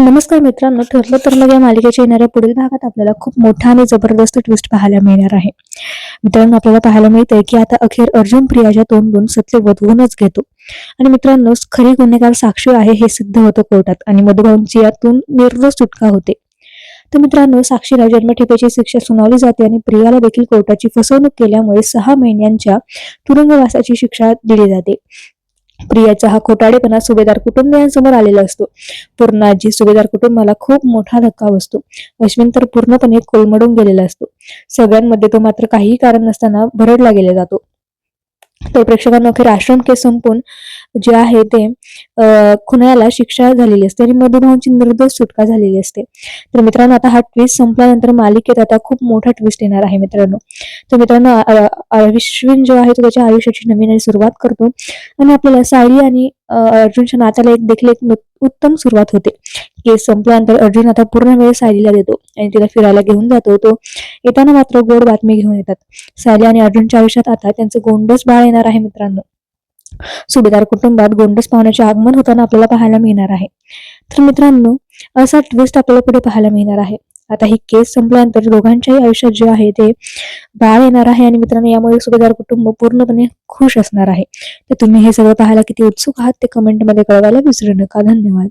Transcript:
नमस्कार मित्रांनो ठरलं तर मग या मालिकेच्या येणाऱ्या पुढील भागात आपल्याला खूप मोठा आणि जबरदस्त ट्विस्ट पाहायला मिळणार आहे. मित्रांनो आपल्याला पाहायला मिळतंय की आता अखेर अर्जुन प्रियाच्या तोंडून सत्य वधवूनच घेतो. आणि मित्रांनो खरी गुन्हेगार साक्षी आहे हे सिद्ध होतं कोर्टात आणि मधुभाऊंची यातून निर्दोष सुटका होते. तर मित्रांनो साक्षीला जन्मठेपेची शिक्षा सुनावली जाते आणि प्रियाला देखील कोर्टाची फसवणूक केल्यामुळे सहा महिन्यांच्या तुरुंगवासाची शिक्षा दिली जाते. प्रियाचा हा खोटाडेपणा सुभेदार कुटुंबियांसमोर आलेला असतो. पूर्णाजी सुभेदार कुटुंबाला खूप मोठा धक्का बसतो. अश्विन तर पूर्णपणे कोलमडून गेलेला असतो. सगळ्यांमध्ये तो मात्र काहीही कारण नसताना भरडला गेला जातो. तर प्रेक्षकांना अखेर आश्रम केस संपून जे आहे ते खुनाला शिक्षा झालेली असते आणि मधुभावांची निर्दोष सुटका झालेली असते. तर मित्रांनो आता हा ट्विस्ट संपल्यानंतर मालिकेत आता खूप मोठा ट्विस्ट येणार आहे मित्रांनो. तर मित्रांनो विश्विन अश्विन जो आहे तो त्याच्या आयुष्याची नवीन आणि सुरुवात करतो. आणि आपल्याला सायली आणि अर्जुनच्या नात्याला एक देखील एक उत्तम सुरुवात होते. केस संपल्यानंतर अर्जुन आता पूर्ण वेळ सायलीला देतो आणि तिला फिरायला घेऊन जातो. तो येताना मात्र गोड बातमी घेऊन येतात. सायली आणि अर्जुनच्या आयुष्यात आता त्यांचं गोंडस बाळ येणार आहे मित्रांनो. सुभेदार कुटुंबात गोंडस पाहुण्याचे आगमन होताना आपल्याला पाहायला मिळणार आहे. तर मित्रांनो असा ट्विस्ट आपल्याला पुढे पाहायला मिळणार आहे. आता ही केस संपल्यानंतर दोघांच्याही आयुष्यात जे आहे ते बाळ येणार आहे आणि मित्रांनो यामुळे सुभेदार कुटुंब पूर्णपणे खुश असणार आहे. तर तुम्ही हे सगळं पाहायला किती उत्सुक आहात ते कमेंटमध्ये कळवायला विसरू नका. धन्यवाद.